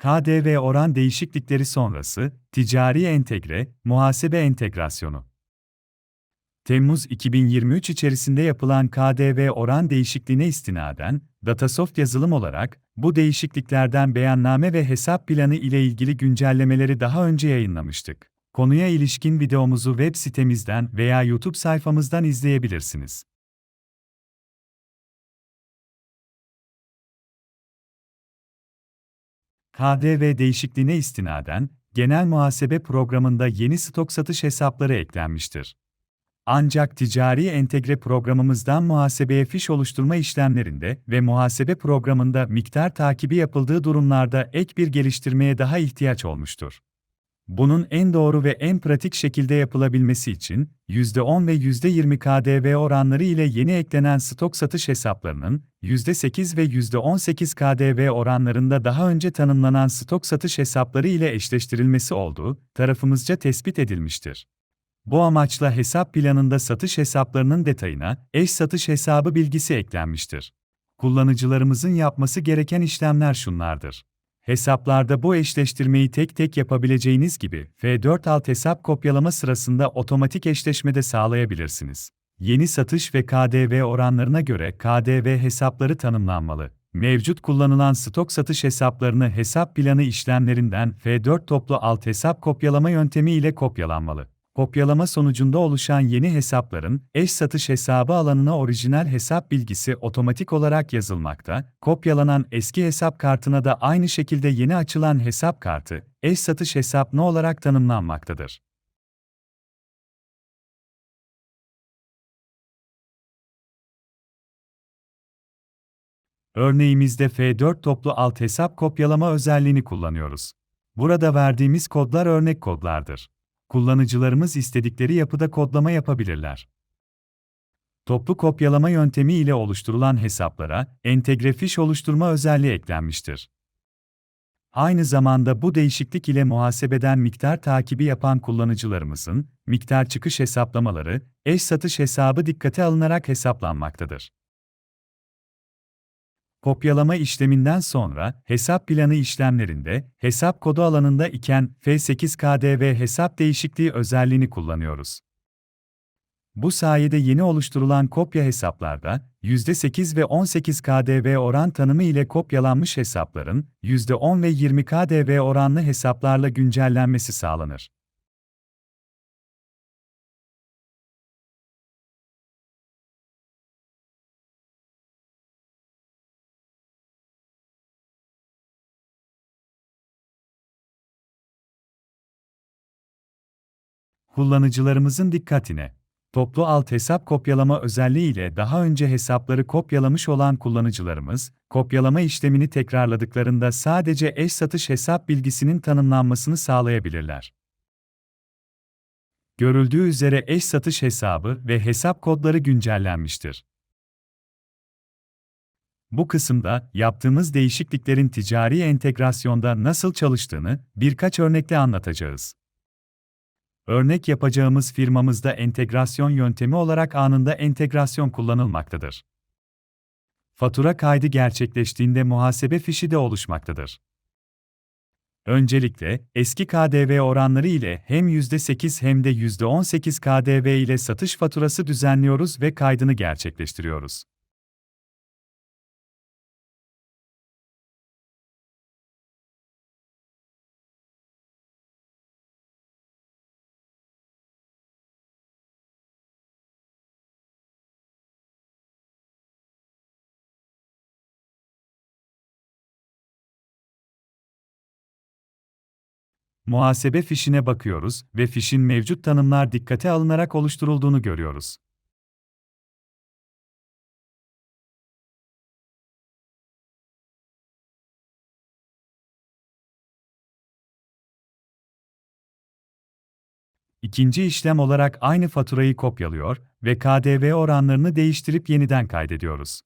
KDV oran değişiklikleri sonrası, ticari entegre, muhasebe entegrasyonu. Temmuz 2023 içerisinde yapılan KDV oran değişikliğine istinaden, Datasoft yazılım olarak, bu değişikliklerden beyanname ve hesap planı ile ilgili güncellemeleri daha önce yayınlamıştık. Konuya ilişkin videomuzu web sitemizden veya YouTube sayfamızdan izleyebilirsiniz. KDV değişikliğine istinaden, genel muhasebe programında yeni stok satış hesapları eklenmiştir. Ancak ticari entegre programımızdan muhasebeye fiş oluşturma işlemlerinde ve muhasebe programında miktar takibi yapıldığı durumlarda ek bir geliştirmeye daha ihtiyaç olmuştur. Bunun en doğru ve en pratik şekilde yapılabilmesi için %10 ve %20 KDV oranları ile yeni eklenen stok satış hesaplarının %8 ve %18 KDV oranlarında daha önce tanımlanan stok satış hesapları ile eşleştirilmesi olduğu tarafımızca tespit edilmiştir. Bu amaçla hesap planında satış hesaplarının detayına eş satış hesabı bilgisi eklenmiştir. Kullanıcılarımızın yapması gereken işlemler şunlardır. Hesaplarda bu eşleştirmeyi tek tek yapabileceğiniz gibi F4 alt hesap kopyalama sırasında otomatik eşleşmede sağlayabilirsiniz. Yeni satış ve KDV oranlarına göre KDV hesapları tanımlanmalı. Mevcut kullanılan stok satış hesaplarını hesap planı işlemlerinden F4 toplu alt hesap kopyalama yöntemi ile kopyalanmalı. Kopyalama sonucunda oluşan yeni hesapların eş satış hesabı alanına orijinal hesap bilgisi otomatik olarak yazılmakta. Kopyalanan eski hesap kartına da aynı şekilde yeni açılan hesap kartı eş satış hesap ne olarak tanımlanmaktadır. Örneğimizde F4 toplu alt hesap kopyalama özelliğini kullanıyoruz. Burada verdiğimiz kodlar örnek kodlardır kullanıcılarımız istedikleri yapıda kodlama yapabilirler. Toplu kopyalama yöntemi ile oluşturulan hesaplara entegre fiş oluşturma özelliği eklenmiştir. Aynı zamanda bu değişiklik ile muhasebeden miktar takibi yapan kullanıcılarımızın miktar çıkış hesaplamaları eş satış hesabı dikkate alınarak hesaplanmaktadır. Kopyalama işleminden sonra hesap planı işlemlerinde hesap kodu alanında iken F8KDV hesap değişikliği özelliğini kullanıyoruz. Bu sayede yeni oluşturulan kopya hesaplarda %8 ve 18 KDV oran tanımı ile kopyalanmış hesapların %10 ve 20 KDV oranlı hesaplarla güncellenmesi sağlanır. Kullanıcılarımızın dikkatine. Toplu alt hesap kopyalama özelliği ile daha önce hesapları kopyalamış olan kullanıcılarımız, kopyalama işlemini tekrarladıklarında sadece eş satış hesap bilgisinin tanımlanmasını sağlayabilirler. Görüldüğü üzere eş satış hesabı ve hesap kodları güncellenmiştir. Bu kısımda yaptığımız değişikliklerin ticari entegrasyonda nasıl çalıştığını birkaç örnekle anlatacağız. Örnek yapacağımız firmamızda entegrasyon yöntemi olarak anında entegrasyon kullanılmaktadır. Fatura kaydı gerçekleştiğinde muhasebe fişi de oluşmaktadır. Öncelikle, eski KDV oranları ile hem %8 hem de %18 KDV ile satış faturası düzenliyoruz ve kaydını gerçekleştiriyoruz. Muhasebe fişine bakıyoruz ve fişin mevcut tanımlar dikkate alınarak oluşturulduğunu görüyoruz. İkinci işlem olarak aynı faturayı kopyalıyor ve KDV oranlarını değiştirip yeniden kaydediyoruz.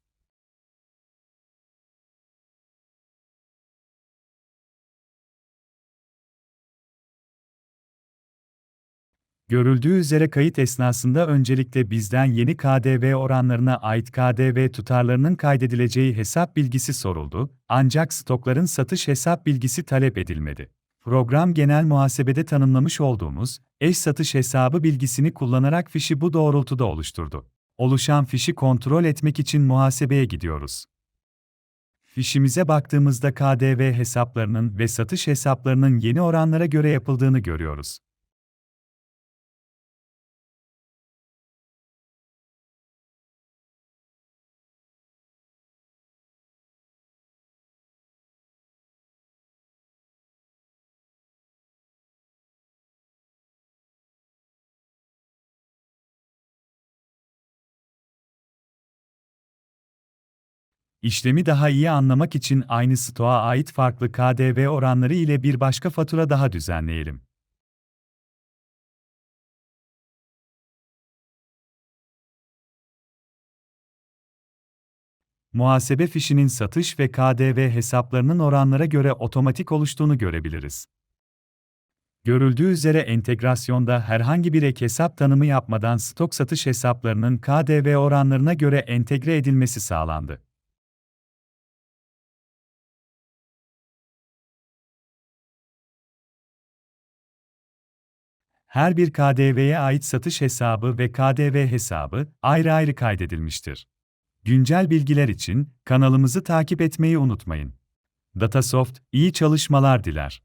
Görüldüğü üzere kayıt esnasında öncelikle bizden yeni KDV oranlarına ait KDV tutarlarının kaydedileceği hesap bilgisi soruldu, ancak stokların satış hesap bilgisi talep edilmedi. Program genel muhasebede tanımlamış olduğumuz eş satış hesabı bilgisini kullanarak fişi bu doğrultuda oluşturdu. Oluşan fişi kontrol etmek için muhasebeye gidiyoruz. Fişimize baktığımızda KDV hesaplarının ve satış hesaplarının yeni oranlara göre yapıldığını görüyoruz. İşlemi daha iyi anlamak için aynı stoğa ait farklı KDV oranları ile bir başka fatura daha düzenleyelim. Muhasebe fişinin satış ve KDV hesaplarının oranlara göre otomatik oluştuğunu görebiliriz. Görüldüğü üzere entegrasyonda herhangi bir ek hesap tanımı yapmadan stok satış hesaplarının KDV oranlarına göre entegre edilmesi sağlandı. Her bir KDV'ye ait satış hesabı ve KDV hesabı ayrı ayrı kaydedilmiştir. Güncel bilgiler için kanalımızı takip etmeyi unutmayın. Datasoft iyi çalışmalar diler.